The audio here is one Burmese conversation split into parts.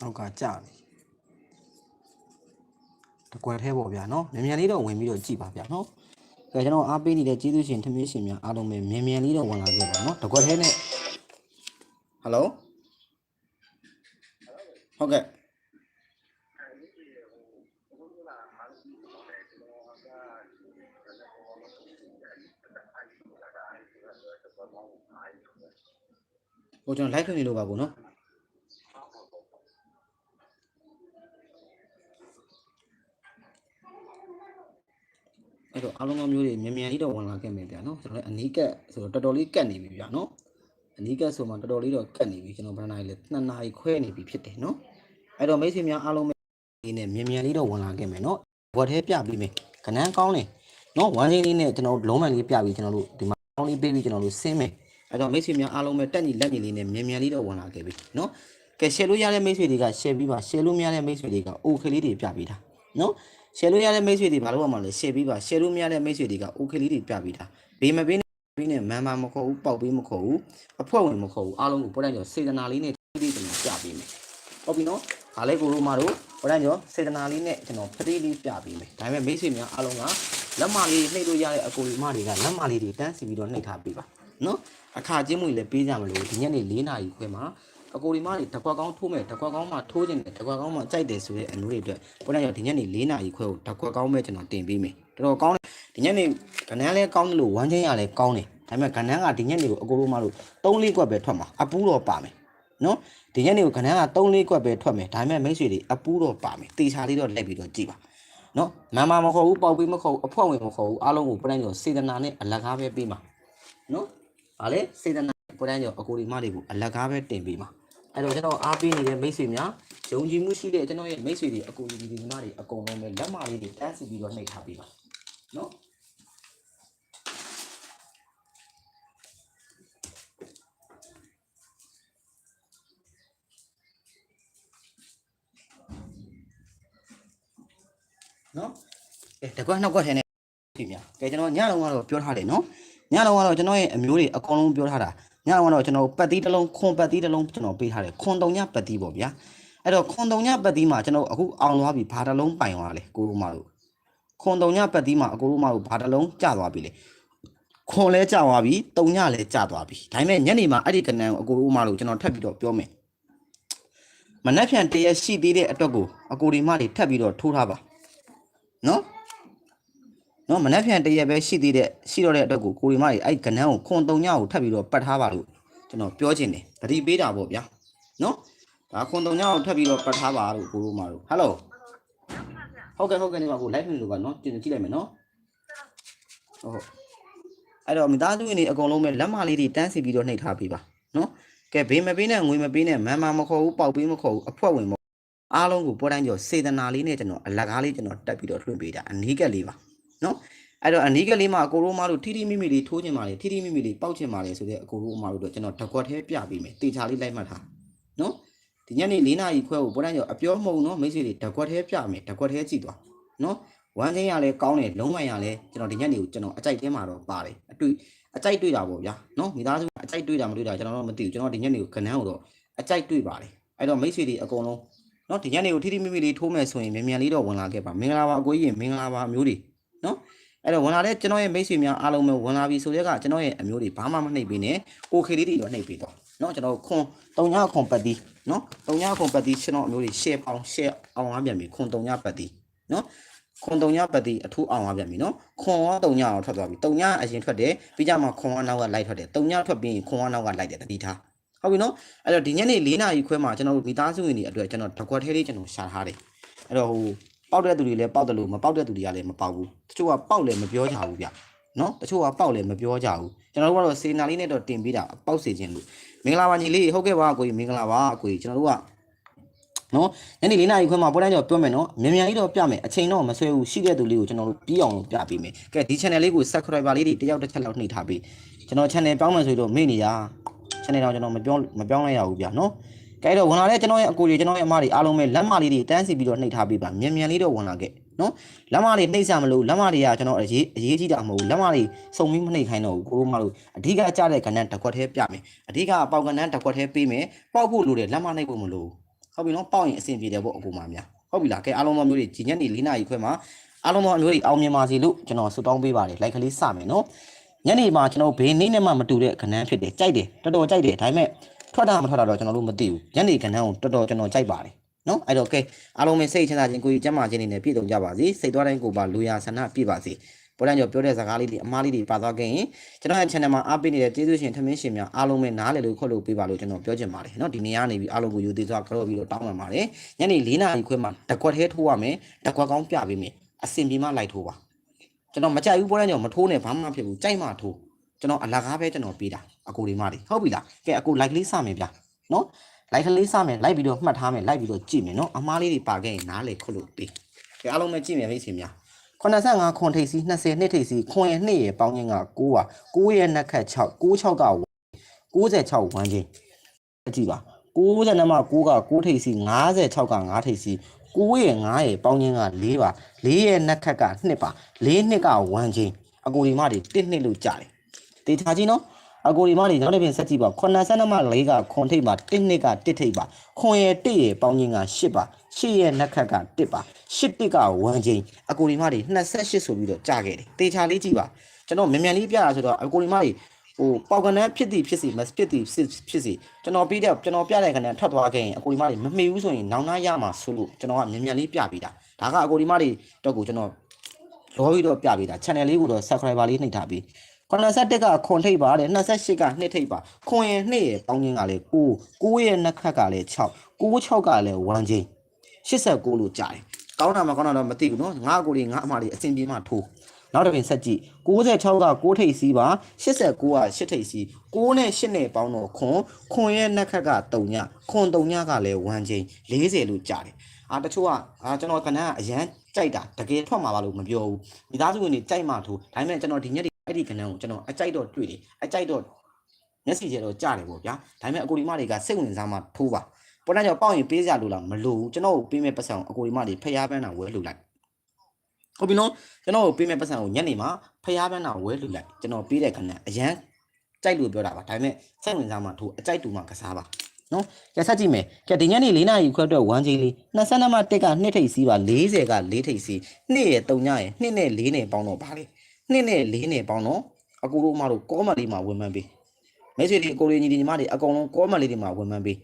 နောက်ကကြာပြီတကွယ်ထဲပေါ့ဗျာနော်မြန်မြန်လေးတော့ဝင်ပြီးတော့ကြည်ပါဗျာနော်ကဲကျွန်တော်အားပေးနေတဲ့ကျေးဇူးရှင်ထမင်းရှင်များအားလုံးပဲမြန်မြန်လေးတော့ဝင်လာခဲ့ပါနော်တကွယ်ထဲနဲ့ဟယ်လိုဟုတ်ကဲ့ဟိုကျွန်တော် live ထွက်နေလို့ပါကိုနော် အဲ့တော့အားလုံးကမျိုးတွေမြန်မြန်လေးတော့ဝင်လာခဲ့မယ်ဗျာနော်ကျွန်တော်လည်းအနီးကပ်ဆိုတော့တော်တော်လေးကတ်နေပြီဗျာနော်အနီးကပ်ဆိုမှတော်တော်လေးတော့ကတ်နေပြီကျွန်တော်ဘယ်နာရီလဲ2နာရီခွဲနေပြီဖြစ်တယ်နော်အဲ့တော့မိတ်ဆွေများအားလုံးပဲဒီနဲ့မြန်မြန်လေးတော့ဝင်လာခဲ့မယ်နော်ဘွက်သေးပြပြီးမယ်ခဏန်းကောင်းတယ်နော်ဝမ်းချင်းလေးနဲ့ကျွန်တော်လုံးမန်လေးပြပြီးကျွန်တော်တို့ဒီမှာကောင်းလေးပေးပြီးကျွန်တော်တို့ဆင်းမယ်အဲ့တော့မိတ်ဆွေများအားလုံးပဲတက်ညီလက်ညီလေးနဲ့မြန်မြန်လေးတော့ဝင်လာခဲ့ပြီနော်ကဲ share လို့ရတဲ့မိတ်ဆွေတွေက share ပြီးပါ share လို့မရတဲ့မိတ်ဆွေတွေက okay လေးတွေပြပေးတာနော် share လို့ရတဲ့မိတ်ဆွေတွေဘာလို့ရမှာလဲ share ပြီးပါ share လို့မရတဲ့မိတ်ဆွေတွေက okay လေးတွေပြပေးတာဘေးမပေးနဲ့ဘေးနဲ့မန်မာမခေါ်ဘူးပေါက်ပေးမခေါ်ဘူးအဖွဲ့ဝင်မခေါ်ဘူးအားလုံးကိုပေါ်တိုင်းကျော်စေတနာလေးနဲ့တိတိကျကျပြပေးမယ်ဟုတ်ပြီနော်ဒါလည်းကိုတို့မတို့ပေါ်တိုင်းကျော်စေတနာလေးနဲ့ကျွန်တော်ပတိလေးပြပေးမယ်ဒါပေမဲ့မိတ်ဆွေများအားလုံးကလက်မလေးနှိပ်လို့ရတဲ့အကိုဒီမတွေကလက်မလေးတွေတန်းစီပြီးတော့နှိပ်ထားပေးပါနော်အခါချင်းမွေလည်းပေးကြမလို့ဒီညနေ၄နာရီခွဲမှာ အကိုဒီမတွေတကွက်ကောင်းထိုးမယ်တကွက်ကောင်းမှထိုးခြင်းတယ်တကွက်ကောင်းမှကြိုက်တယ်ဆိုတဲ့အမျိုးတွေအတွက်ပေါ်တိုင်းကျော်ဒီညနေ၄နာရီခွဲကိုတကွက်ကောင်းပဲကျွန်တော်တင်ပေးမယ်တော်တော်ကောင်းတယ်ဒီညနေကနန်းလဲကောင်းတယ်လို့ဝမ်းချင်းရလဲကောင်းတယ်ဒါပေမဲ့ကနန်းကဒီညနေကိုအကိုတို့မလို့၃လေးကွက်ပဲထွက်မှာအပူတော့ပါမယ်နော်ဒီညနေကိုကနန်းက၃လေးကွက်ပဲထွက်မယ်ဒါပေမဲ့မိတ်ဆွေတွေအပူတော့ပါမယ်တေချာလေးတော့လက်ပြီးတော့ကြည့်ပါနော်မမမခေါ်ဘူးပေါက်ပေးမခေါ်ဘူးအဖွဲ့ဝင်မခေါ်ဘူးအားလုံးကိုပတိုင်းကျော်စေတနာနဲ့အလကားပဲပေးမှာနော်ဗာလေစေတနာပတိုင်းကျော်အကိုဒီမတွေကိုအလကားပဲတင်ပေးမှာ အဲ့တော့ကျွန်တော်အားပေးနေတဲ့မိတ်ဆွေများယုံကြည်မှုရှိတဲ့ကျွန်တော်ရဲ့မိတ်ဆွေတွေအကိုဒီဒီညီမတွေအကုန်လုံးပဲလက်မလေးတွေတန်းစီပြီးတော့နှိပ်ထားပေးပါနော်နော်အဲတကွက်နှစ်ကွက်ထဲနဲ့ပြီများကဲကျွန်တော်ညလုံးကတော့ပြောထားတယ်နော်ညလုံးကတော့ကျွန်တော်ရဲ့အမျိုးတွေအကုန်လုံးပြောထားတာ ညလုံးကတော့ကျွန်တော်ပတ်သီးတစ်လုံးခွန်ပတ်သီးတစ်လုံးကျွန်တော်ပေးထားတယ်ခွန်တုံညပတ်သီးပေါ့ဗျာအဲ့တော့ခွန်တုံညပတ်သီးမှာကျွန်တော်အခုအောင်သွားပြီဘာတစ်လုံးပိုင်သွားလဲကိုလိုမတို့ခွန်တုံညပတ်သီးမှာအကိုလိုမတို့ဘာတစ်လုံးကျသွားပြီလေခွန်လဲကျသွားပြီတုံညလဲကျသွားပြီဒါပေမဲ့ညနေမှာအဲ့ဒီကနန်းကိုအကိုလိုမတို့ကျွန်တော်ထပ်ပြီးတော့ပြောမယ်မနှက်ဖြန်တရက်ရှိသေးတဲ့အတွက်ကိုအကိုဒီမတွေထပ်ပြီးတော့ထိုးထားပါနော် နော်မနှက်ဖြန်တရက်ပဲရှိသေးတဲ့ရှိတော့တဲ့အတွက်ကိုကိုရီမကြီးအဲ့ကနန်းကိုခွန်တုံညကိုထပ်ပြီးတော့ပတ်ထားပါလို့ကျွန်တော်ပြောချင်တယ်တတိပေးတာပေါ့ဗျာနော်ဒါခွန်တုံညကိုထပ်ပြီးတော့ပတ်ထားပါလို့ကိုရိုမတို့ဟယ်လိုဟုတ်ကဲ့ဟုတ်ကဲ့နေပါကို live နေလို့ပါနော်ကြည့်ကြည့်လိုက်မယ်နော်ဟုတ်ဟုတ်အဲ့တော့မိသားစုဝင်တွေအကုန်လုံးပဲလက်မလေးတွေတန်းစီပြီးတော့နှိပ်ထားပေးပါနော်ကဲဘေးမပေးနဲ့ငွေမပေးနဲ့မန်မာမခေါ်ဘူးပေါက်ပေးမခေါ်ဘူးအဖွက်ဝင်မအားလုံးကိုပေါ်တိုင်းကျော်စေတနာလေးနဲ့ကျွန်တော်အလကားလေးကျွန်တော်တက်ပြီးတော့ထွင့်ပေးတာအနီးကက်လေးပါ နော်အဲ့တော့အနီးကက်လေးမှာအကိုရိုးမတို့ထီထီမိမိလေးထိုးချင်ပါလေထီထီမိမိလေးပေါက်ချင်ပါလေဆိုတဲ့အကိုရိုးမတို့တော့ကျွန်တော်တကွက်သေးပြပေးမယ်တေချာလေးလိုက်မှတ်ထားနော်ဒီညနေ၄နာရီခွဲကိုပေါ်တိုင်းကျော်အပြောမှုံနော်မိတ်ဆွေတွေတကွက်သေးပြမယ်တကွက်သေးကြည့်သွားနော်ဝမ်းချင်းရလဲကောင်းတယ်လုံးဝရလဲကျွန်တော်ဒီညနေကိုကျွန်တော်အကြိုက်တင်းမှာတော့ပါတယ်အတွေ့အကြိုက်တွေ့တာပေါ့ဗျာနော်မိသားစုအကြိုက်တွေ့တာမတွေ့တာကျွန်တော်တော့မသိဘူးကျွန်တော်ဒီညနေကိုကနန်းကိုတော့အကြိုက်တွေ့ပါတယ်အဲ့တော့မိတ်ဆွေတွေအကုန်လုံးနော်ဒီညနေကိုထိထိမိမိလေးထိုးမယ်ဆိုရင်မြန်မြန်လေးတော့ဝင်လာခဲ့ပါမင်္ဂလာပါအကိုကြီးရေမင်္ဂလာပါအမျိုးတွေနော် အဲ့တော့ဝင်လာတဲ့ကျွန်တော်ရဲ့မိတ်ဆွေများအားလုံးပဲဝင်လာပြီဆိုတဲ့ကကျွန်တော်ရဲ့အမျိုးတွေဘာမှမနှိပ်ပေးနဲ့ကိုခေလေးတွေတော့နှိပ်ပေးတော့နော်ကျွန်တော်ခွန်တုံညခွန်ပတ်တီနော်တုံညခွန်ပတ်တီကျွန်တော်အမျိုးတွေ share ပေါင်း share အောင်ရပြန်ပြီခွန်တုံညပတ်တီနော်ခွန်တုံညပတ်တီအထူးအောင်ရပြန်ပြီနော်ခွန်ရောတုံညအောင်ထွက်သွားပြီတုံညအရင်ထွက်တယ်ပြီးကြမှာခွန်ကနောက်ကလိုက်ထွက်တယ်တုံညထွက်ပြီးရင်ခွန်ကနောက်ကလိုက်တယ်တတိထားဟုတ်ပြီနော်အဲ့တော့ဒီညနေ၄နာရီခွဲမှာကျွန်တော်တို့မိသားစုဝင်တွေအတွက်ကျွန်တော်တကွက်သေးလေးကျွန်တော်ရှာထားတယ်အဲ့တော့ဟို ပေါက်တဲ့သူတွေလည်းပေါက်တယ်လို့မပေါက်တဲ့သူတွေကလည်းမပေါက်ဘူးတချို့ကပေါက်လည်းမပြောကြဘူးဗျနော်တချို့ကပေါက်လည်းမပြောကြဘူးကျွန်တော်တို့ကတော့စေနာလေးနဲ့တော့တင်ပေးတာပေါက်စေခြင်းလို့မင်္ဂလာပါညီလေးဟုတ်ကဲ့ပါအကိုကြီးမင်္ဂလာပါအကိုကြီးကျွန်တော်တို့ကနော်ညနေ၄နာရီခွဲမှာပေါ်တိုင်းကျော်ပြောမယ်နော်မြန်မြန်လေးတော့ပြမယ်အချိန်တော့မဆွဲဘူးရှိတဲ့သူလေးကိုကျွန်တော်တို့ပြီးအောင်ပြပေးမယ်ကဲဒီ channel လေးကို subscriber လေးတွေတယောက်တစ်ချက်လောက်နှိပ်ထားပေးကျွန်တော် channel ပြောင်းမယ်ဆိုတော့မေ့နေရ channel တော့ကျွန်တော်မပြောမပြောင်းလိုက်ရဘူးဗျာနော် ကဲတော့ဝင်လာတဲ့ကျွန်တော်ရဲ့အကိုတွေကျွန်တော်ရဲ့အမတွေအားလုံးပဲလက်မလေးတွေတန်းစီပြီးတော့နှိပ်ထားပေးပါမြန်မြန်လေးတော့ဝင်လာခဲ့နော်လက်မလေးနှိပ်စမလို့လက်မတွေကကျွန်တော်အရေးအရေးကြီးတာမဟုတ်ဘူးလက်မလေးစုံပြီးမနှိပ်ခိုင်းတော့ဘူးကိုတို့မလို့အဓိကကြားတဲ့ကဏ္ဍတစ်ခွက်သေးပြမယ်အဓိကပေါက်ကဏ္ဍတစ်ခွက်သေးပေးမယ်ပေါက်ဖို့လိုတယ်လက်မနှိပ်ဖို့မလိုဘူးဟုတ်ပြီနော်ပေါက်ရင်အဆင်ပြေတယ်ပေါ့အကူမများဟုတ်ပြီလားကဲအားလုံးသောမျိုးတွေဒီညနေ၄နာရီခွဲမှာအားလုံးသောအမျိုးတွေအောင်မြင်ပါစေလို့ကျွန်တော်ဆုတောင်းပေးပါတယ်လိုက်ကလေးစမယ်နော်ညနေမှာကျွန်တော်ဘေးနေ့နဲ့မှမတူတဲ့ခဏန်းဖြစ်တယ်ကြိုက်တယ်တော်တော်ကြိုက်တယ်ဒါပေမဲ့ ထွက်တာမထွက်တာတော့ကျွန်တော်တို့မသိဘူးညနေခဏန်းကိုတော်တော်ကျွန်တော်ကြိုက်ပါတယ်နော်အဲ့တော့ကဲအားလုံးပဲစိတ်ချမ်းသာခြင်းကိုယ်ကြီးကျန်းမာခြင်းတွေနဲ့ပြည့်စုံကြပါစေစိတ်သွားတိုင်းကိုယ်ပါလူရဆန္ဒပြည့်ပါစေပေါ်တန်းကျော်ပြောတဲ့စကားလေးတွေအမားလေးတွေပါသွားခဲ့ရင်ကျွန်တော်ရဲ့ channel မှာအားပေးနေတဲ့ကျေးဇူးရှင်ထမင်းရှင်များအားလုံးပဲနားလည်လို့ခွတ်လို့ပေးပါလို့ကျွန်တော်ပြောချင်ပါတယ်เนาะဒီနေ့ကနေပြီးအားလုံးကိုယူသေးစွာကြောက်ပြီးတော့တောင်းပန်ပါတယ်ညနေ၄နာရီခွဲမှာတကွက်သေးထိုးရမယ်တကွက်ကောင်းပြပေးမယ်အစင်ပြေမှလိုက်ထိုးပါကျွန်တော်မကြိုက်ဘူးပေါ်တန်းကျော်မထိုးနဲ့ဘာမှမဖြစ်ဘူးကြိုက်မှထိုးကျွန်တော်အလကားပဲကျွန်တော်ပေးတာ အကိုဒီမတွေဟုတ်ပြီလားကဲအကို like လေးစမယ်ဗျာနော် like လေးစမယ်လိုက်ပြီးတော့မှတ်ထားမယ်လိုက်ပြီးတော့ကြည့်မယ်နော်အမားလေးတွေပါခဲ့ရင်နားလေခုလို့ပေးကဲအားလုံးပဲကြည့်မယ်မိတ်ဆွေများ85ခွန်ထိပ်စီ20နှစ်ထိပ်စီခွန်ရနှစ်ရပေါင်းခြင်းက9ပါ9ရနှက်ခတ်6 96က96ဝန်းချင်းအကြည့်ပါ90နမ9က9ထိပ်စီ56က9ထိပ်စီ9ရ9ရပေါင်းခြင်းက4ပါ4ရနှက်ခတ်က2ပါ4နှစ်ကဝန်းချင်းအကူဒီမတွေ1နှစ်လို့ကြားတယ်တေချာချင်းနော် အကိုဒီမတွေနောက်တစ်ပြင်ဆက်ကြည့်ပါ90နဲ့မှ4ကခွန်ထိပ်ပါ1နှစ်က1ထိပ်ပါခွန်ရဲ့1ရဲ့ပေါင်းခြင်းက8ပါ8ရဲ့နှက်ခတ်က1ပါ8တစ်က1ချင်းအကိုဒီမတွေ28ဆိုပြီးတော့ကြာခဲ့တယ်တေချာလေးကြည့်ပါကျွန်တော်မြန်မြန်လေးပြတာဆိုတော့အကိုဒီမတွေဟိုပေါက်ကနန်းဖြစ်သည်ဖြစ်စီမဖြစ်သည်ဖြစ်ဖြစ်စီကျွန်တော်ပြီးတဲ့ကျွန်တော်ပြတဲ့ခဏထွက်သွားခဲ့ရင်အကိုဒီမတွေမမေ့ဘူးဆိုရင်နောင်နာရမှာဆိုလို့ကျွန်တော်ကမြန်မြန်လေးပြပေးတာဒါကအကိုဒီမတွေတော့ကိုကျွန်တော်လောပြီးတော့ပြပေးတာ channel လေးကိုတော့ subscriber လေးနှိပ်ထားပြီး 81ကခွန်ထိပ်ပါတဲ့28ကနှစ်ထိပ်ပါခွန်ရဲ့နှစ်ရဲ့ပေါင်းခြင်းကလည်း9 9ရဲ့နှစ်ခတ်ကလည်း6 9 6ကလည်း1ချင်း89လို့ကြားတယ်ကောင်းတာမကောင်းတာတော့မသိဘူးเนาะငါအကိုလေးငါအမလေးအစင်ပြေမှထိုးနောက်တစ်ပင်ဆက်ကြည့်96က6ထိပ်စီးပါ89က8ထိပ်စီး9နဲ့8နဲ့ပေါင်းတော့ခွန်ခွန်ရဲ့နှစ်ခတ်က3ညခွန်3ညကလည်း1ချင်း40လို့ကြားတယ်အာတချို့ကအာကျွန်တော်ကနန်းကအရန်ကြိုက်တာတကယ်ထွက်မှာပါလို့မပြောဘူးမိသားစုဝင်တွေကြိုက်မှထိုးဒါပေမဲ့ကျွန်တော်ဒီညက်တွေ အဲ့ဒီကနန်းကိုကျွန်တော်အကြိုက်တော့တွေ့တယ်အကြိုက်တော့မျက်စိကျတော့ကြားတယ်ပေါ့ဗျာဒါပေမဲ့အကိုဒီမတွေကစိတ်ဝင်စားမှထိုးပါပေါ်တန်းကြောင့်ပေါက်ရင်ပေးစရာလိုလားမလိုဘူးကျွန်တော်ကိုပေးမဲ့ပတ်စံကိုအကိုဒီမတွေဖျားပန်းတာဝဲလှူလိုက်ဟုတ်ပြီနော်ကျွန်တော်ကိုပေးမဲ့ပတ်စံကိုညနေမှာဖျားပန်းတာဝဲလှူလိုက်ကျွန်တော်ပေးတဲ့ခဏအရန်ကြိုက်လို့ပြောတာပါဒါပေမဲ့စိတ်ဝင်စားမှထိုးအကြိုက်တူမှကစားပါနော်ကြဆက်ကြည့်မယ်ကြဒီညနေ၄နာရီခွဲအတွက်1ချိန်လေး22မှ1က2ထိပ်စီးပါ40က4ထိပ်စီး2ရဲ့3ညရဲ့2နဲ့4နဲ့ပေါင်းတော့ပါလေ 2နဲ့4နဲ့ပေါင်းတော့အကူတို့မတို့ကောမလေးမှာဝင်မှန်းပေးမိတ်ဆွေတွေအကိုလေးညီညီမတွေအကုန်လုံးကောမလေးတွေမှာဝင်မှန်းပေး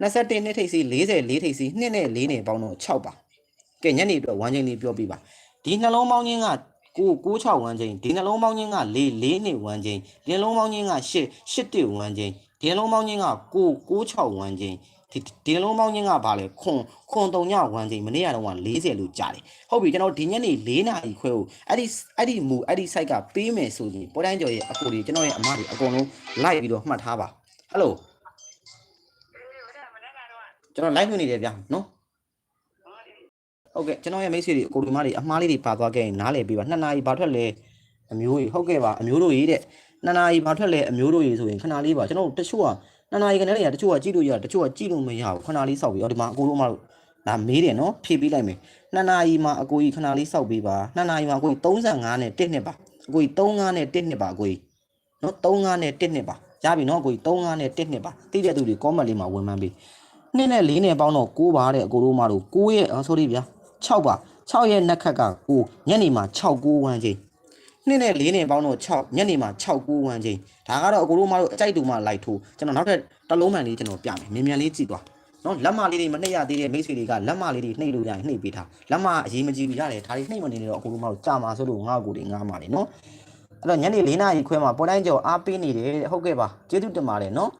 21နှစ်ထိပ်စီ44ထိပ်စီ2နဲ့4နဲ့ပေါင်းတော့6ပါကဲညနေအတွက်1ချိန်လေးပြောပြပါဒီနှလုံးပေါင်းခြင်းက9 96ဝန်းချင်းဒီနှလုံးပေါင်းခြင်းက4 4နှစ်ဝန်းချင်းဒီနှလုံးပေါင်းခြင်းက8 8တစ်ဝန်းချင်းဒီနှလုံးပေါင်းခြင်းက9 96ဝန်းချင်း ဒီဒီနှလုံးပေါင်းခြင်းကဘာလဲခွန်ခွန်3ညဝန်းချင်းမနေ့ကတော့40လို့ကြားတယ်ဟုတ်ပြီကျွန်တော်ဒီညနေ4နာရီခွဲကိုအဲ့ဒီအဲ့ဒီမူအဲ့ဒီ site ကပေးမယ်ဆိုရင်ပေါ်တိုင်းကျော်ရဲ့အကိုတွေကျွန်တော်ရဲ့အမတွေအကုန်လုံး like ပြီးတော့မှတ်ထားပါဟယ်လိုကျွန်တော် live လုပ်နေတယ်ဗျာနော်ဟုတ်ကဲ့ကျွန်တော်ရဲ့မိတ်ဆွေတွေအကိုတွေမတွေအမှားလေးတွေပါသွားခဲ့ရင်နားလည်ပေးပါနှစ်နာရီဘာထွက်လဲအမျိုးကြီးဟုတ်ကဲ့ပါအမျိုးတို့ကြီးတဲ့နှစ်နာရီဘာထွက်လဲအမျိုးတို့ကြီးဆိုရင်ခဏလေးပါကျွန်တော်တို့တချို့က နှစ်နာရီကနေလည်းတချို့ကကြည့်လို့ရတချို့ကကြည့်လို့မရဘူးခဏလေးစောက်ပြီးတော့ဒီမှာအကိုတို့မတို့ဒါမေးတယ်နော်ဖြည့်ပေးလိုက်မယ်နှစ်နာရီမှာအကိုကြီးခဏလေးစောက်ပေးပါနှစ်နာရီမှာအကိုကြီး35နဲ့1နှစ်ပါအကိုကြီး35နဲ့1နှစ်ပါအကိုကြီးနော်35နဲ့1နှစ်ပါရပြီနော်အကိုကြီး35နဲ့1နှစ်ပါတိတဲ့သူတွေ comment လေးမှာဝင်မှန်းပေးနှစ်နဲ့4နဲ့ပေါင်းတော့6ပါတဲ့အကိုတို့မတို့6ရဲ့ sorry ဗျာ6ပါ6ရဲ့နှက်ခက်က9ညနေမှာ6 9ဝန်းချင်း နှစ်နဲ့4နဲ့ပေါင်းတော့6ညနေမှာ6 9ဝန်းချင်းဒါကတော့အကိုတို့မတို့အကြိုက်တူမှလိုက်ထိုးကျွန်တော်နောက်ထပ်တစ်လုံးမှန်လေးကျွန်တော်ပြမယ်မြန်မြန်လေးကြည့်သွားနော်လက်မလေးတွေမနှိပ်ရသေးတဲ့မိတ်ဆွေတွေကလက်မလေးတွေနှိပ်လို့ရရင်နှိပ်ပေးထားလက်မအရေးမကြီးဘူးရတယ်ဒါတွေနှိပ်မနေတော့အကိုတို့မတို့ကြာမှာဆိုလို့ငါ့ကိုတွေငါးမှာလေနော်အဲ့တော့ညနေ4နာရီခွဲမှာပေါ်တိုင်းကျော်အားပေးနေတယ်တဲ့ဟုတ်ကဲ့ပါကျေးဇူးတင်ပါတယ်နော်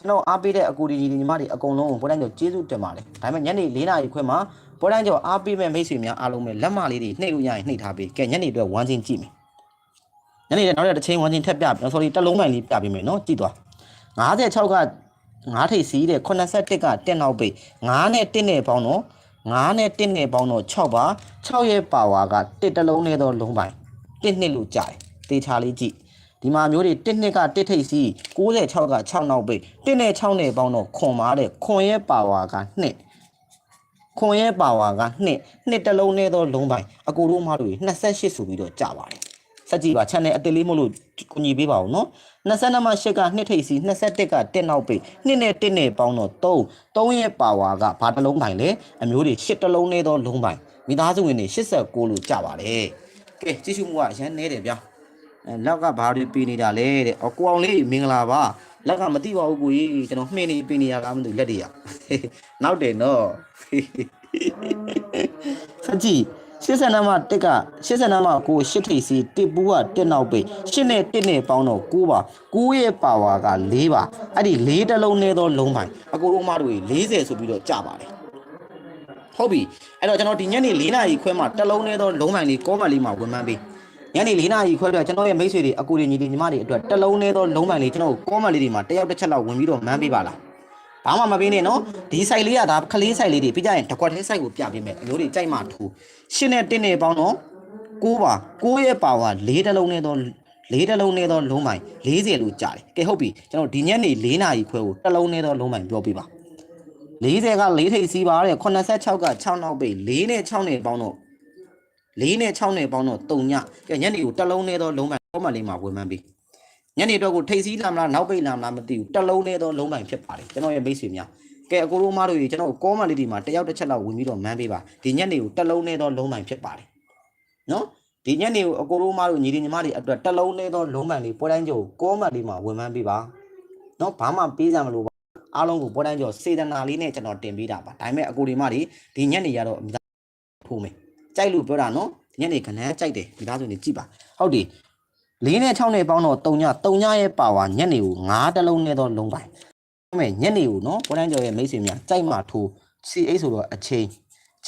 ကျွန်တော်အားပေးတဲ့အကူဒီညီညီမတွေအကုန်လုံးကိုပေါ်တိုင်းကျော်ကျေးဇူးတင်ပါတယ်ဒါပေမဲ့ညနေ4နာရီခွဲမှာပေါ်တိုင်းကျော်အားပေးမဲ့မိတ်ဆွေများအားလုံးပဲလက်မလေးတွေနှိပ်လို့ရရင်နှိပ်ထားပေးကဲညနေအတွက်ဝမ်းချင်းကြည့်မယ် ညနေနောက်တစ်ချိန်ဝမ်းချင်းထပ်ပြ sorry တစ်လုံးပိုင်းလေးပြပေးမယ်နော်ကြည့်သွား56က9ထိပ်စီးတဲ့81ကတက်နောက်ပိတ်9နဲ့1နဲ့ပေါင်းတော့9နဲ့1နဲ့ပေါင်းတော့6ပါ6ရဲ့ပါဝါက1တစ်လုံးနဲ့တော့လုံးပိုင်း1နှစ်လို့ကြာတယ်တေချာလေးကြည့်ဒီမှာမျိုးတွေ1နှစ်က1ထိပ်စီး96က6နောက်ပိတ်1နဲ့6နဲ့ပေါင်းတော့ခွန်ပါတဲ့ခွန်ရဲ့ပါဝါက2ခွန်ရဲ့ပါဝါက2နှစ်တစ်လုံးနဲ့တော့လုံးပိုင်းအကိုတို့မတို့28ဆိုပြီးတော့ကြာပါတယ် က်ကြည့်ပါ channel အတစ်လေးမို့လို့ကူညီပေးပါဦးနော်22မှ8က2ထိပ်စီ21က1နောက်ပိတ်2နဲ့1နဲ့ပေါင်းတော့3 3ရဲ့ပါဝါကဘာတစ်လုံးပိုင်လဲအမျိုးတွေ8တစ်လုံးနဲ့တော့လုံးပိုင်မိသားစုဝင်တွေ89လို့ကြပါတယ်ကဲကြည့်ရှုမှုကအရန်နေတယ်ဗျာအဲလောက်ကဘာတွေပေးနေတာလဲတဲ့အကိုအောင်လေးမင်္ဂလာပါလက်ကမသိပါဘူးကိုကြီးကျွန်တော်မှင်းနေပေးနေရတာမသိဘူးလက်တွေရနောက်တယ်နော်စကြည့် 80မှ1က80မှကို8ထိပ်စီ1ပူးက1နောက်ပိတ်8နဲ့1နဲ့ပေါင်းတော့9ပါ9ရဲ့ပါဝါက4ပါအဲ့ဒီ4တစ်လုံးနဲ့တော့လုံးပိုင်အကိုတို့မတို့40ဆိုပြီးတော့ကြပါတယ်ဟုတ်ပြီအဲ့တော့ကျွန်တော်ဒီညနေ4နာရီခွဲမှာတစ်လုံးနဲ့တော့လုံးပိုင်လေးကောမန်လေးမှာဝင်မှန်းပေးညနေ4နာရီခွဲပြကျွန်တော်ရဲ့မိတ်ဆွေတွေအကိုတွေညီတွေညီမတွေအတွက်တစ်လုံးနဲ့တော့လုံးပိုင်လေးကျွန်တော်ကောမန်လေးတွေမှာတစ်ယောက်တစ်ချက်လောက်ဝင်ပြီးတော့မှန်းပေးပါလား ဘာမှမပေးနဲ့နော်ဒီ site လေးကဒါခလေး site လေးတွေပြကြရင်တကွက်သေး site ကိုပြပေးမယ်အမျိုးတွေကြိုက်မှထိုးရှင်းနဲ့တင်းနဲ့ပေါင်းတော့6ပါ6ရဲ့ပါဝါ၄တလုံးနဲ့တော့၄တလုံးနဲ့တော့လုံးပိုင်40လို့ကြားတယ်ကဲဟုတ်ပြီကျွန်တော်ဒီညနေ4နာရီခွဲကိုတစ်လုံးနဲ့တော့လုံးပိုင်ပြောပြပါ40က4ထိပ်စီးပါတဲ့86က6နောက်ပိတ်4နဲ့6နဲ့ပေါင်းတော့4နဲ့6နဲ့ပေါင်းတော့3ညကဲညနေကိုတစ်လုံးနဲ့တော့လုံးပိုင်ကောမလေးမှာဝင်မှန်းပြီး ညနေတော့ကိုထိပ်စီးလာမလားနောက်ပိတ်လာမလားမသိဘူးတစ်လုံးနဲ့တော့လုံးပိုင်ဖြစ်ပါတယ်ကျွန်တော်ရဲ့မိတ်ဆွေများကဲအကိုတို့မတို့ရေကျွန်တော်ကောမလေးဒီမှာတယောက်တစ်ချက်လောက်ဝင်ပြီးတော့မှန်းပေးပါဒီညနေကိုတစ်လုံးနဲ့တော့လုံးပိုင်ဖြစ်ပါတယ်နော်ဒီညနေကိုအကိုတို့မတို့ညီဒီညီမတွေအတွက်တစ်လုံးနဲ့တော့လုံးပိုင်လေးပွဲတိုင်းကြိုကောမလေးမှာဝင်မှန်းပေးပါနော်ဘာမှပေးစရာမလိုပါအားလုံးကိုပွဲတိုင်းကျော်စေတနာလေးနဲ့ကျွန်တော်တင်ပေးတာပါဒါပေမဲ့အကိုဒီမတွေဒီညနေရတော့မိသားထိုးမယ်ကြိုက်လို့ပြောတာနော်ညနေခဏကြိုက်တယ်မိသားစုနေကြည့်ပါဟုတ်တယ် ၄နဲ့6နဲ့ပေါင်းတော့3ည3ညရဲ့ပါဝါညနေကို9တလုံးနဲ့တော့လုံးပိုင်ဒါပေမဲ့ညနေကိုနော်ပွဲတိုင်းကျော်ရဲ့မိတ်ဆွေများကြိုက်မှထိုး CH ဆိုတော့အချိန်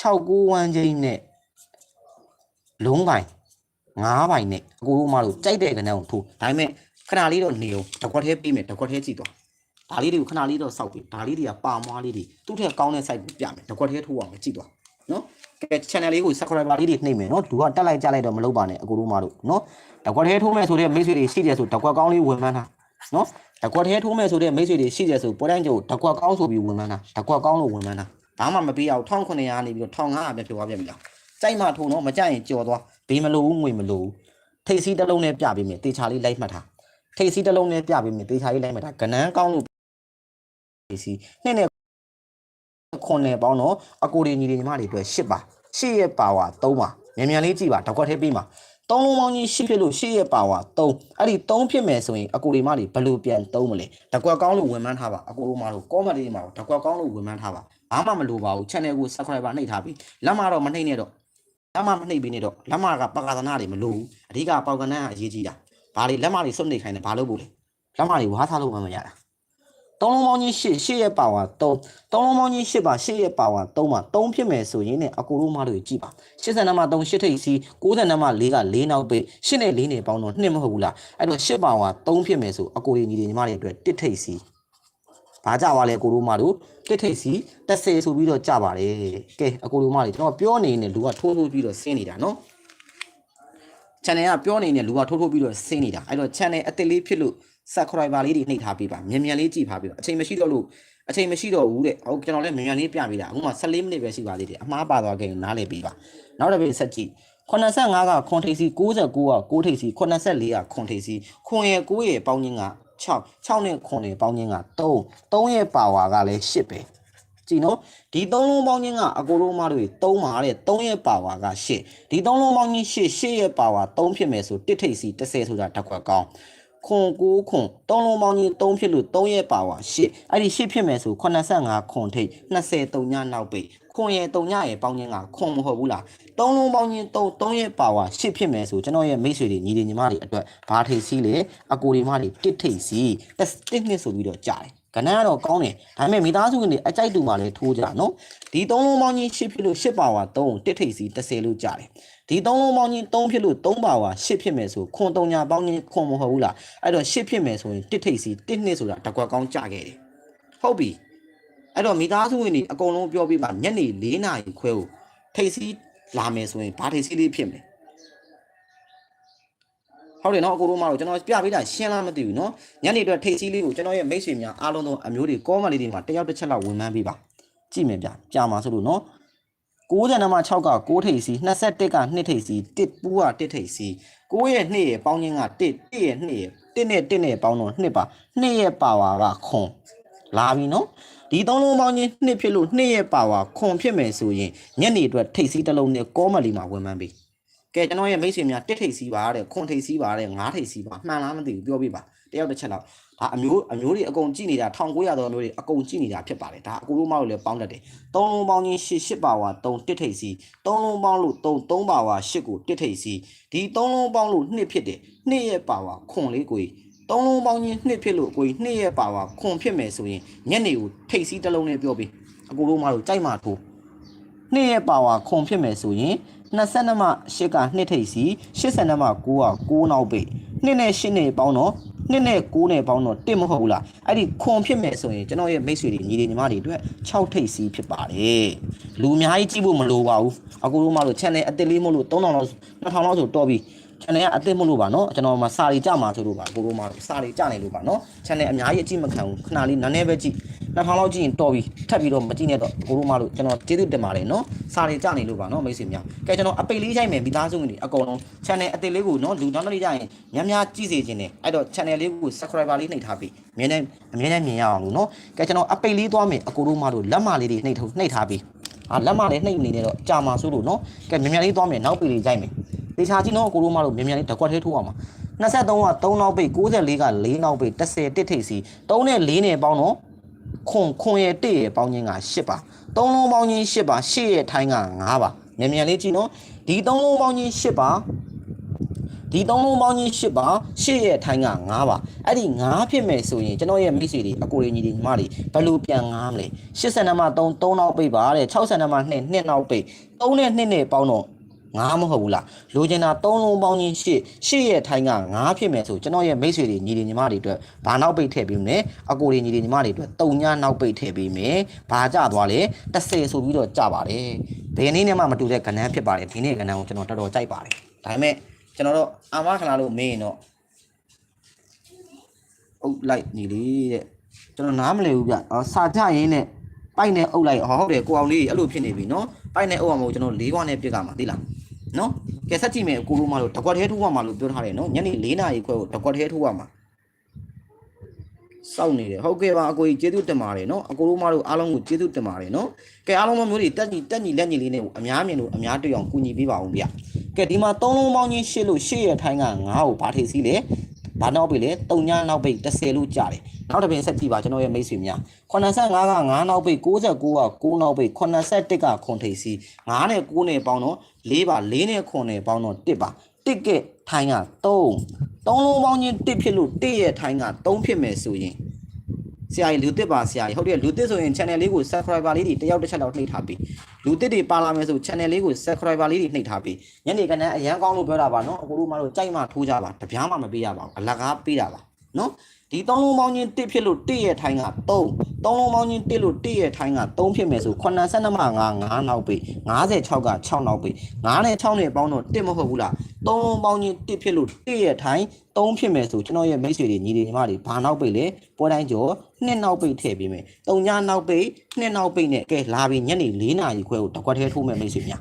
691ချိန်နဲ့လုံးပိုင်9ပိုင်နဲ့အကိုတို့မတို့ကြိုက်တဲ့ကဏ္ဍကိုထိုးဒါပေမဲ့ခဏလေးတော့နေအောင်တစ်ခွက်သေးပြီးမယ်တစ်ခွက်သေးကြည့်သွားဒါလေးတွေကိုခဏလေးတော့စောက်ပြီဒါလေးတွေကပါမွားလေးတွေသူ့ထက်ကောင်းတဲ့ site ကိုပြမယ်တကွက်သေးထိုးအောင်ကြည့်သွားနော် ကဲ channel လေးကို subscriber လေးတွေနှိပ်မယ်နော်သူကတက်လိုက်ကြလိုက်တော့မလုပ်ပါနဲ့အကူတို့မတို့နော်တကွက်သေးထိုးမယ်ဆိုတဲ့မိတ်ဆွေတွေရှိတယ်ဆိုတကွက်ကောင်းလေးဝင်မှန်းတာနော်တကွက်သေးထိုးမယ်ဆိုတဲ့မိတ်ဆွေတွေရှိတယ်ဆိုပွဲတိုင်းကျုပ်တကွက်ကောင်းဆိုပြီးဝင်မှန်းတာတကွက်ကောင်းလို့ဝင်မှန်းတာဘာမှမပေးအောင်1900နေပြီးတော့1500ပဲဖြစ်သွားပြန်ပြီလားကြိုက်မှထုံတော့မကြိုက်ရင်ကြော်သွားဘေးမလို့ဘူးငွေမလို့ဘူးထိတ်စီးတစ်လုံးနဲ့ပြပေးမယ်တေချာလေးလိုက်မှတ်ထားထိတ်စီးတစ်လုံးနဲ့ပြပေးမယ်တေချာလေးလိုက်မှတ်ထားကနန်းကောင်းလို့ PC နှစ်နဲ့ ခွန်နဲ့ပေါင်းတော့အကိုတွေညီတွေညီမတွေအတွက်10ပါ10ရဲ့ပါဝါ3ပါမြန်မြန်လေးကြည့်ပါတစ်ခွက်သေးပြီးမှာသုံးလုံးပေါင်းကြီး10ဖြစ်လို့10ရဲ့ပါဝါ3အဲ့ဒီ3ဖြစ်မယ်ဆိုရင်အကိုတွေမတွေဘယ်လိုပြန်သုံးမလဲတကွက်ကောင်းလို့ဝင်မှန်းထားပါအကိုတို့မတို့ comment လေးမှာတကွက်ကောင်းလို့ဝင်မှန်းထားပါဘာမှမလိုပါဘူး channel ကို subscriber နှိပ်ထားပြီးလက်မတော့မနှိပ်နဲ့တော့လက်မမနှိပ်ပြီးနေတော့လက်မကပကာသနာတွေမလိုဘူးအဓိကပေါကနန်းကအရေးကြီးတာဘာတွေလက်မတွေစွန့်နေခိုင်းတယ်ဘာလို့ပို့လဲလက်မတွေဝါးထားလို့မှမရတာ သုံးလုံးပေါင်းကြီး8 8ရဲ့ပါဝါ3သုံးလုံးပေါင်းကြီး8ပါ8ရဲ့ပါဝါ3ပါ3ဖြစ်မယ်ဆိုရင်ねအကူတို့မတို့ကြည့်ပါ80နံပါတ်3 8ထိပ်စီ90နံပါတ်4က4နောက်ပိ8နဲ့4နဲ့ပေါင်းတော့2မဟုတ်ဘူးလားအဲ့တော့8ပါဝါ3ဖြစ်မယ်ဆိုအကူတွေညီတွေညီမတွေအတွက်1ထိပ်စီဘာကြပါလဲအကူတို့မတို့1ထိပ်စီ30ဆိုပြီးတော့ကြပါတယ်ကဲအကူတို့မတွေကျွန်တော်ပြောနေနေလူကထိုးထိုးပြီးတော့ဆင်းနေတာနော် channel ကပြောနေတဲ့လူကထိုးထိုးပြီးတော့ဆင်းနေတာအဲ့တော့ channel အစ်စ်လေးဖြစ်လို့ subscriber လေးတွေနှိပ်ထားပေးပါမြန်မြန်လေးကြည့်ပါပေးပါအချိန်မရှိတော့လို့အချိန်မရှိတော့ဘူးတဲ့ဟုတ်ကျွန်တော်လည်းမြန်မြန်လေးပြပေးတာအခုမှ14မိနစ်ပဲရှိပါသေးတယ်အမှားပါသွားခဲ့ရင်နားလည်ပေးပါနောက်တစ်ပိတ်ဆက်ကြည့်85ကခွန်ထိပ်စီ69က6ထိပ်စီ84ကခွန်ထိပ်စီခွန်ရဲ့9ရဲ့ပေါင်းချင်းက6 6နဲ့ခွန်ရဲ့ပေါင်းချင်းက3 3ရဲ့ပါဝါကလည်း8ပဲကြည့်နော်ဒီသုံးလုံးပေါင်းချင်းကအကိုတို့မတို့3ပါတဲ့3ရဲ့ပါဝါက8ဒီသုံးလုံးပေါင်းချင်း8 8ရဲ့ပါဝါ3ဖြစ်မယ်ဆို1ထိပ်စီ30ဆိုတာတစ်ခွက်ကောင်း ခွန်9ခွန်သုံးလုံးပေါင်းချင်း3ဖြစ်လို့3ရဲ့ပါဝါ8အဲ့ဒီ8ဖြစ်မယ်ဆို85ခွန်ထိပ်20 3ညနောက်ပိတ်ခွန်ရဲ့3ညရဲ့ပေါင်းချင်းကခွန်မဟုတ်ဘူးလားသုံးလုံးပေါင်းချင်း3 3ရဲ့ပါဝါ8ဖြစ်မယ်ဆိုကျွန်တော်ရဲ့မိတ်ဆွေတွေညီတွေညီမတွေအတွက်ဘာထိပ်စီးလေအကိုတွေမတွေ1ထိပ်စီ1နှစ်ဆိုပြီးတော့ကြားတယ် ကဏ္ဍကတော့ကောင်းတယ်ဒါပေမဲ့မိသားစုဝင်တွေအကြိုက်တူမှလည်းထိုးကြနော်ဒီသုံးလုံးပေါင်းကြီး10ဖြစ်လို့10ပါဝါ3တစ်ထိပ်စီ30လို့ကြားတယ်ဒီသုံးလုံးပေါင်းကြီး3ဖြစ်လို့3ပါဝါ10ဖြစ်မယ်ဆိုခွန်3ညာပေါင်းကြီးခွန်မဟုတ်ဘူးလားအဲ့တော့10ဖြစ်မယ်ဆိုရင်တစ်ထိပ်စီတစ်နှစ်ဆိုတာတကွက်ကောင်းကြခဲ့တယ်ဟုတ်ပြီအဲ့တော့မိသားစုဝင်တွေအကုန်လုံးပြောပြပါညနေ4နာရီခွဲကိုထိပ်စီလာမယ်ဆိုရင်ဘာထိပ်စီလေးဖြစ်မလဲ ဟုတ်တယ်နော်အကိုတို့မတို့ကျွန်တော်ပြပေးတာရှင်းလားမသိဘူးနော်ညနေအတွက်ထိပ်စီးလေးကိုကျွန်တော်ရဲ့မိတ်ဆွေများအားလုံးသောအမျိုးတွေကောမလေးတွေမှာတယောက်တစ်ချက်လောက်ဝင်မှန်းပေးပါကြည့်မယ်ဗျပြမှာဆိုလို့နော်60နံပါတ်6က6ထိပ်စီ21က2ထိပ်စီ1ပူးက1ထိပ်စီ9ရဲ့2ရဲ့ပေါင်းခြင်းက1 1ရဲ့2ရဲ့1နဲ့1နဲ့ပေါင်းတော့2ပါ2ရဲ့ပါဝါကခွန်လာပြီနော်ဒီသုံးလုံးပေါင်းခြင်း2ဖြစ်လို့2ရဲ့ပါဝါခွန်ဖြစ်မယ်ဆိုရင်ညနေအတွက်ထိပ်စီတစ်လုံးနဲ့ကောမလီမှာဝင်မှန်းပြီ ကဲကျွန်တော်ရဲ့မိတ်ဆွေများ1ထိပ်စီပါတဲ့ခွန်ထိပ်စီပါတဲ့9ထိပ်စီပါမှန်လားမသိဘူးပြောပြပါတယောက်တစ်ချက်လောက်ဒါအမျိုးအမျိုးတွေအကုန်ကြည့်နေတာ1900တော်မျိုးတွေအကုန်ကြည့်နေတာဖြစ်ပါတယ်ဒါအကူတို့မတို့လည်းပေါင်းတတ်တယ်သုံးလုံးပေါင်းခြင်း8 8ပါဝါ3 1ထိပ်စီသုံးလုံးပေါင်းလို့3 3ပါဝါ8ကို1ထိပ်စီဒီသုံးလုံးပေါင်းလို့2ဖြစ်တယ်2ရဲ့ပါဝါခွန်လေးကိုကြီးသုံးလုံးပေါင်းခြင်း2ဖြစ်လို့ကိုကြီး2ရဲ့ပါဝါခွန်ဖြစ်မယ်ဆိုရင်ညနေကိုထိပ်စီတစ်လုံးနဲ့ပြောပြီးအကူတို့မတို့ကြိုက်မှထိုး2ရဲ့ပါဝါခွန်ဖြစ်မယ်ဆိုရင် 22မှ8က2ထိပ်စီ82မှ9က9နောက်ပိတ်2နဲ့8နဲ့ပေါင်းတော့2နဲ့9နဲ့ပေါင်းတော့1မဟုတ်ဘူးလားအဲ့ဒီခွန်ဖြစ်မယ်ဆိုရင်ကျွန်တော်ရဲ့မိတ်ဆွေတွေညီတွေညီမတွေအတွက်6ထိပ်စီဖြစ်ပါတယ်လူအများကြီးကြည့်ဖို့မလိုပါဘူးအကူတို့မလို့ channel အသစ်လေးမလို့3000လောက်2000လောက်ဆိုတော့ပြီး channel ကအသစ်မလို့ပါเนาะကျွန်တော်မှစာရီကြမှာဆိုလို့ပါကိုကိုမစာရီကြနေလို့ပါเนาะ channel အများကြီးအကြည့်မခံဘူးခဏလေးနည်းနည်းပဲကြည့်2000လောက်ကြည့်ရင်တော်ပြီထပ်ပြီးတော့မကြည့်နဲ့တော့ကိုတို့မလို့ကျွန်တော်ကျေးဇူးတင်ပါတယ်เนาะစာရီကြနေလို့ပါเนาะမိတ်ဆွေများကဲကျွန်တော်အပိတ်လေးရိုက်မယ်မိသားစုဝင်တွေအကုန်လုံး channel အသစ်လေးကိုเนาะလူတောင်းတလေးကြရင်များများကြည့်စေခြင်းနဲ့အဲ့တော့ channel လေးကို subscriber လေးနှိပ်ထားပြီးအမြဲတမ်းအမြဲတမ်းမြင်ရအောင်လို့เนาะကဲကျွန်တော်အပိတ်လေးသွားမယ်အကိုတို့မလို့လက်မလေးတွေနှိပ်ထုတ်နှိပ်ထားပြီးအာလက်မလေးနှိပ်နေနေတော့ကြာမှာဆိုလို့เนาะကဲမြန်မြန်လေးသွားမယ်နောက်ပိတ်လေးရိုက်မယ် တေချာကြီးနော်ကိုရိုးမတို့မြန်မြန်လေးတကွက်သေးထိုးအောင်ပါ23က3နောက်ပိတ်94က4နောက်ပိတ်10တစ်ထိပ်စီ3နဲ့4နဲ့ပေါင်းတော့ခွန်ခွန်ရဲ့1ရဲ့ပေါင်းခြင်းက8ပါ3လုံးပေါင်းခြင်း8ပါ8ရဲ့ထိုင်းက9ပါမြန်မြန်လေးကြည့်နော်ဒီ3လုံးပေါင်းခြင်း8ပါဒီ3လုံးပေါင်းခြင်း8ပါ8ရဲ့ထိုင်းက9ပါအဲ့ဒီ9ဖြစ်မယ်ဆိုရင်ကျွန်တော်ရဲ့မိတ်ဆွေတွေအကိုတွေညီတွေညီမတွေဘယ်လိုပြန်9မလဲ80နံပါတ်3 3နောက်ပိတ်ပါတဲ့60နံပါတ်2 2နောက်ပိတ်3နဲ့2နဲ့ပေါင်းတော့ ငါမဟုတ်ဘူးလားလိုချင်တာ၃လုံးပေါင်းချင်းရှစ်ရှစ်ရဲ့ထိုင်းကငါဖြစ်မယ်ဆိုကျွန်တော်ရဲ့မိတ်ဆွေတွေညီတွေညီမတွေအတွက်ဘာနောက်ပိတ်ထည့်ပေးမလဲအကိုတွေညီတွေညီမတွေအတွက်တုံညာနောက်ပိတ်ထည့်ပေးမယ်ဘာကြသွားလဲ30ဆိုပြီးတော့ကြပါတယ်ဘယ်နည်းနဲ့မှမတူတဲ့ကဏ္ဍဖြစ်ပါတယ်ဒီနေ့ကဏ္ဍကိုကျွန်တော်တော်တော်ကြိုက်ပါတယ်ဒါပေမဲ့ကျွန်တော်တို့အာမခလာလို့မေးရင်တော့အုပ်လိုက်ညီလေးတဲ့ကျွန်တော်နားမလည်ဘူးဗျအော်စာကြရင်းနဲ့ပိုက်နဲ့အုပ်လိုက်ဟောဟုတ်တယ်ကိုအောင်လေးအဲ့လိုဖြစ်နေပြီနော်ပိုက်နဲ့အုပ်အောင်မဟုတ်ကျွန်တော်၄ခွားနဲ့ပြစ်ကမှာသိလားနော် ကဲဆက်ကြည့်မယ်ကိုလိုမလို့တကွက်သေးထိုးရမှာလို့ပြောထားတယ်နော်ညနေ၄နာရီခွဲကိုတကွက်သေးထိုးရမှာစောင့်နေတယ်ဟုတ်ကဲ့ပါအကိုကြီးကျေးဇူးတင်ပါတယ်နော်အကိုလိုမတို့အားလုံးကိုကျေးဇူးတင်ပါတယ်နော်ကဲအားလုံးမျိုးတွေတက်ညီတက်ညီလက်ညီလေးနဲ့အများမြင်လို့အများတွေ့အောင်ကူညီပေးပါအောင်ဗျကဲဒီမှာ၃လုံးပေါင်းချင်းရှစ်လို့ရှစ်ရထိုင်းက9ကိုဘာထိပ်စီးလဲ ဘာနောက်ပိတ်လဲ၃ညနောက်ပိတ်30လို့ကြားတယ်နောက်တစ်ပင်ဆက်ကြည့်ပါကျွန်တော်ရဲ့မိတ်ဆွေများ85က9နောက်ပိတ်69က9နောက်ပိတ်81ကခွန်ထိပ်စီး9နဲ့9နဲ့ပေါင်းတော့၄ပါ၄နဲ့ခွန်နဲ့ပေါင်းတော့1ပါ1ကဲထိုင်းက3 3လုံးပေါင်းချင်း1ဖြစ်လို့1ရဲ့ထိုင်းက3ဖြစ်မယ်ဆိုရင် ဆရာကြီးလူတစ်ပါဆရာကြီးဟုတ်တယ်လူတစ်ဆိုရင် channel လေးကို subscriber လေးတွေတယောက်တစ်ချက်လောက်နှိပ်ထားပြီးလူတစ်တွေပါလာမယ်ဆို channel လေးကို subscriber လေးတွေနှိပ်ထားပြီးညနေကလည်းအရန်ကောင်းလို့ပြောတာပါနော်အခုတို့မတို့ကြိုက်မှထိုးကြပါတပြားမှမပေးရပါဘူးအလကားပေးတာပါနော်ဒီသုံးလုံးပေါင်းချင်း1ဖြစ်လို့1ရဲ့ထိုင်းက3သုံးလုံးပေါင်းချင်း1လို့1ရဲ့ထိုင်းက3ဖြစ်မယ်ဆို82မှ5 5နောက်ပြီ56က6နောက်ပြီ9နဲ့6နဲ့ပေါင်းတော့1မဟုတ်ဘူးလားသုံးလုံးပေါင်းချင်း1ဖြစ်လို့1ရဲ့ထိုင်း3ဖြစ်မယ်ဆိုကျွန်တော်ရဲ့မိတ်ဆွေတွေညီတွေညီမတွေဘာနောက်ပိတ်လဲပွဲတိုင်းကျော် နှစ်နောက်ပိတ်ထည့်ပေးမယ်။၃ညနောက်ပိတ်နှစ်နောက်ပိတ်နဲ့ကဲလာပြီညနေ၄နာရီခွဲကိုတကွက်ထဲထိုးမယ်မိတ်ဆွေများ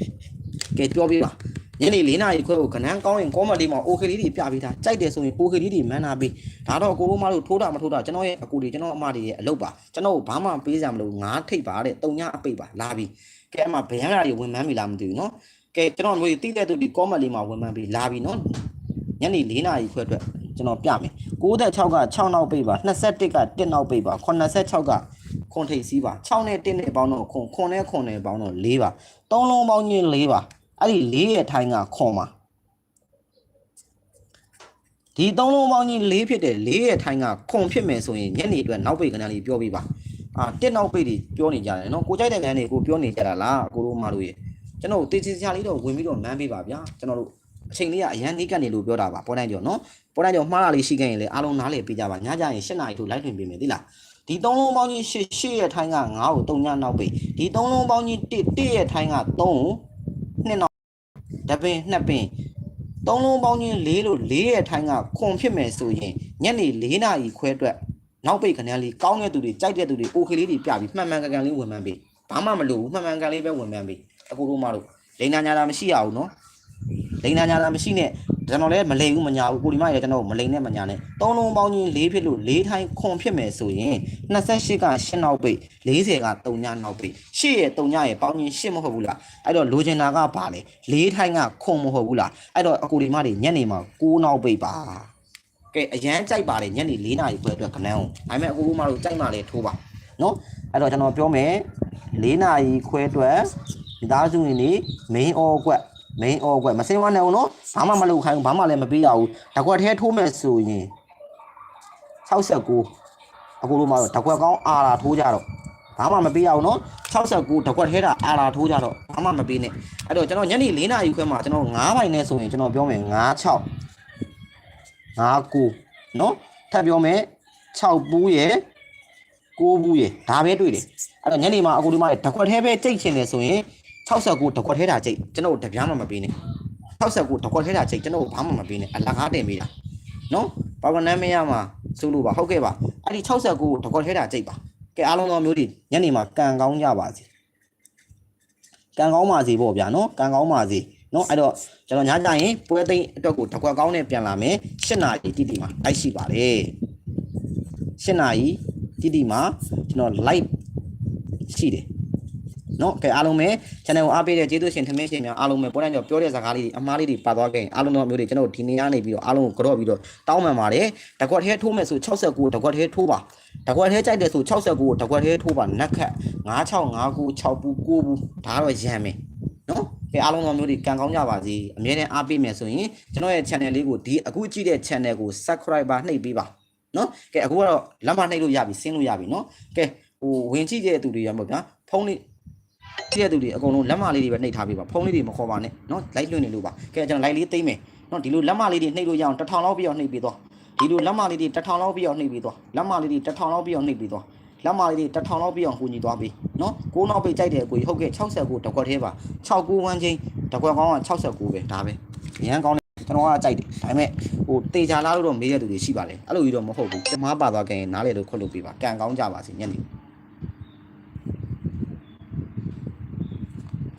။ကဲပြောပြပါညနေ၄နာရီခွဲကိုခဏန်းကောင်းရင်ကောမလေးမှာ OK လေးတွေပြပေးထားကြိုက်တယ်ဆိုရင် OK လေးတွေမန်းနာပေးဒါတော့ကိုဘိုးမတို့ထိုးတာမထိုးတာကျွန်တော်ရဲ့အကူတွေကျွန်တော်အမတွေရဲ့အလုပ်ပါကျွန်တော်ဘာမှပေးစရာမလိုငါးထိပ်ပါတဲ့တုံညအပိတ်ပါလာပြီကဲအမဘယံရာတွေဝင်မှန်းပြီလားမသိဘူးနော်ကဲကျွန်တော်တို့တိတဲ့သူဒီကောမလေးမှာဝင်မှန်းပြီလာပြီနော်ညနေ၄နာရီခွဲအတွက် ကျွန်တော်ပြမယ်96က6နောက်ပိတ်ပါ21က1နောက်ပိတ်ပါ86ကခွန်ထိပ်စီးပါ6နဲ့1နဲ့ပေါင်းတော့ခွန်ခွန်နဲ့ခွန်နဲ့ပေါင်းတော့4ပါ3လုံးပေါင်းချင်း4ပါအဲ့ဒီလေးရဲ့ထိုင်းကခွန်ပါဒီသုံးလုံးပေါင်းကြီးလေးဖြစ်တယ်လေးရဲ့ထိုင်းကခွန်ဖြစ်မယ်ဆိုရင်ညနေအတွက်နောက်ပိတ်ကဏ္ဍလေးပြောပြပါအာတက်နောက်ပိတ်တွေပြောနေကြတယ်နော်ကိုကြိုက်တဲ့ကဏ္ဍတွေကိုပြောနေကြတာလားကိုတို့မတို့ရေကျွန်တော်တေးချစရာလေးတော့ဝင်ပြီးတော့မန်းပေးပါဗျာကျွန်တော်တို့ အချိန်လေးကအရန်နီးကပ်နေလို့ပြောတာပါပေါ်တိုင်းကျော်နော်ပေါ်တိုင်းကျော်မှားတာလေးရှိခဲ့ရင်လေအားလုံးနားလည်ပေးကြပါညကြရင်၈နာရီထို့လိုက်ထွင်ပေးမယ်သိလားဒီသုံးလုံးပေါင်းကြီး၈၈ရဲ့ထိုင်းက9ကို3ညနောက်ပိတ်ဒီသုံးလုံးပေါင်းကြီး1 1ရဲ့ထိုင်းက3ကို2နောက်တပင်နှစ်ပင်သုံးလုံးပေါင်းချင်း၄လို့၄ရဲ့ထိုင်းကခွန်ဖြစ်မယ်ဆိုရင်ညနေ၄နာရီခွဲအတွက်နောက်ပိတ်ခဏလေးကောင်းတဲ့သူတွေကြိုက်တဲ့သူတွေ okay လေးတွေပြပြီးမှန်မှန်ကန်ကန်လေးဝင်မှန်းပေးဘဘာမှမလိုဘူးမှန်မှန်ကန်လေးပဲဝင်မှန်းပြီအကိုတို့မတို့လိန်နာညာတာမရှိရဘူးနော် လိန်နာညာတာမရှိနဲ့ကျွန်တော်လည်းမလိန်ဘူးမညာဘူးကိုဒီမရေကျွန်တော်မလိန်နဲ့မညာနဲ့သုံးလုံးပေါင်းချင်း၄ဖြစ်လို့၄ထိုင်းခွန်ဖြစ်မယ်ဆိုရင်28က8နောက်ပိတ်40က3ညနောက်ပိတ်8ရဲ့3ညရဲ့ပေါင်းချင်း8မဟုတ်ဘူးလားအဲ့တော့လိုချင်တာကဘာလဲ၄ထိုင်းကခွန်မဟုတ်ဘူးလားအဲ့တော့အကိုဒီမတွေညနေမှာ9နောက်ပိတ်ပါကဲအရန်ကြိုက်ပါတယ်ညနေ4နာရီခွဲအတွက်ကနန်းအောင်ဒါပေမဲ့အကိုတို့မတို့ကြိုက်မှလည်းထိုးပါနော်အဲ့တော့ကျွန်တော်ပြောမယ်4နာရီခွဲအတွက်မိသားစုဝင်တွေ main all ကွက် main all ကွက်မစင်းဝမ်းနဲ့အောင်နော်ဘာမှမလုပ်ခိုင်းဘူးဘာမှလည်းမပေးရဘူးတကွက်ထဲထိုးမယ်ဆိုရင်69အခုလိုမှတော့တကွက်ကောင်းအာလာထိုးကြတော့ဘာမှမပေးရဘူးနော်69တကွက်ထဲတာအာလာထိုးကြတော့ဘာမှမပေးနဲ့အဲ့တော့ကျွန်တော်ညနေ4နာရီခွဲမှာကျွန်တော်9ပိုင်နဲ့ဆိုရင်ကျွန်တော်ပြောမယ်96 59နော်ထပ်ပြောမယ်6ပူးရယ်9ဘူးရယ်ဒါပဲတွေ့တယ်အဲ့တော့ညနေမှာအခုဒီမှာတကွက်ထဲပဲကြိတ်ချင်တယ်ဆိုရင် 69တကွက်ထဲတာကြိတ်ကျွန်တော်တပြားမှမပေးနဲ့69တကွက်ထဲတာကြိတ်ကျွန်တော်ဘာမှမပေးနဲ့အလကားတင်ပေးတာနော်ဘာဝနမ်းမရမှာစုလို့ပါဟုတ်ကဲ့ပါအဲ့ဒီ69တကွက်ထဲတာကြိတ်ပါကဲအားလုံးသောမျိုးတွေညနေမှာကန်ကောင်းကြပါစေကန်ကောင်းပါစေပေါ့ဗျာနော်ကန်ကောင်းပါစေနော်အဲ့တော့ကျွန်တော်ညကြရင်ပွဲသိမ်းအတွက်ကိုတကွက်ကောင်းနဲ့ပြန်လာမယ်၈နာရီတိတိမှာလိုက်ရှိပါတယ်၈နာရီတိတိမှာကျွန်တော် live ရှိတယ် နော်ကဲအားလုံးပဲ channel ကိုအားပေးတဲ့ကျေးဇူးရှင်ထမင်းရှင်များအားလုံးပဲပေါ်တိုင်းကျော်ပြောတဲ့စကားလေးတွေအမားလေးတွေပါသွားခဲ့ရင်အားလုံးသောမျိုးတွေကျွန်တော်ဒီနေ့ကနေပြီးတော့အားလုံးကိုကြော့ပြီးတော့တောင်းပန်ပါတယ်တကွက်ထဲထိုးမယ်ဆို69တကွက်ထဲထိုးပါတကွက်ထဲကြိုက်တယ်ဆို69ကိုတကွက်ထဲထိုးပါနက်ခတ်9659 6ပူ9ဘူးဒါတော့ရမ်းမယ်နော်ကဲအားလုံးသောမျိုးတွေကံကောင်းကြပါစေအမြဲတမ်းအားပေးမယ်ဆိုရင်ကျွန်တော်ရဲ့ channel လေးကိုဒီအခုကြည့်တဲ့ channel ကို subscribe နှိပ်ပေးပါနော်ကဲအခုကတော့လက်မနှိပ်လို့ရပြီဆင်းလို့ရပြီနော်ကဲဟိုဝင်ကြည့်တဲ့သူတွေရမှာဗျာဖုန်းလေး တိရသူတွေအကုန်လုံးလက်မလေးတွေပဲနှိပ်ထားပေးပါဖုန်းလေးတွေမခေါ်ပါနဲ့နော်လိုက်လွှင့်နေလို့ပါကဲကျွန်တော်လိုက်လေးသိမ့်မယ်နော်ဒီလိုလက်မလေးတွေနှိပ်လို့ရအောင်တစ်ထောင်လောက်ပြီးအောင်နှိပ်ပေးသွားဒီလိုလက်မလေးတွေတစ်ထောင်လောက်ပြီးအောင်နှိပ်ပေးသွားလက်မလေးတွေတစ်ထောင်လောက်ပြီးအောင်နှိပ်ပေးသွားလက်မလေးတွေတစ်ထောင်လောက်ပြီးအောင်ဟူညီသွားပြီနော်ကိုးနောက်ပိတ်ကြိုက်တဲ့အကိုကြီးဟုတ်ကဲ့69တကွက်သေးပါ69ဝမ်းချင်းတကွက်ကောင်းက69ပဲဒါပဲရန်ကောင်းတယ်ကျွန်တော်ကကြိုက်တယ်ဒါပေမဲ့ဟိုတေချာလာလို့တော့မေးရတူတွေရှိပါတယ်အဲ့လိုကြီးတော့မဟုတ်ဘူးတမားပါသွားခင်နားလေလို့ခွတ်လို့ပြပါကံကောင်းကြပါစေညနေ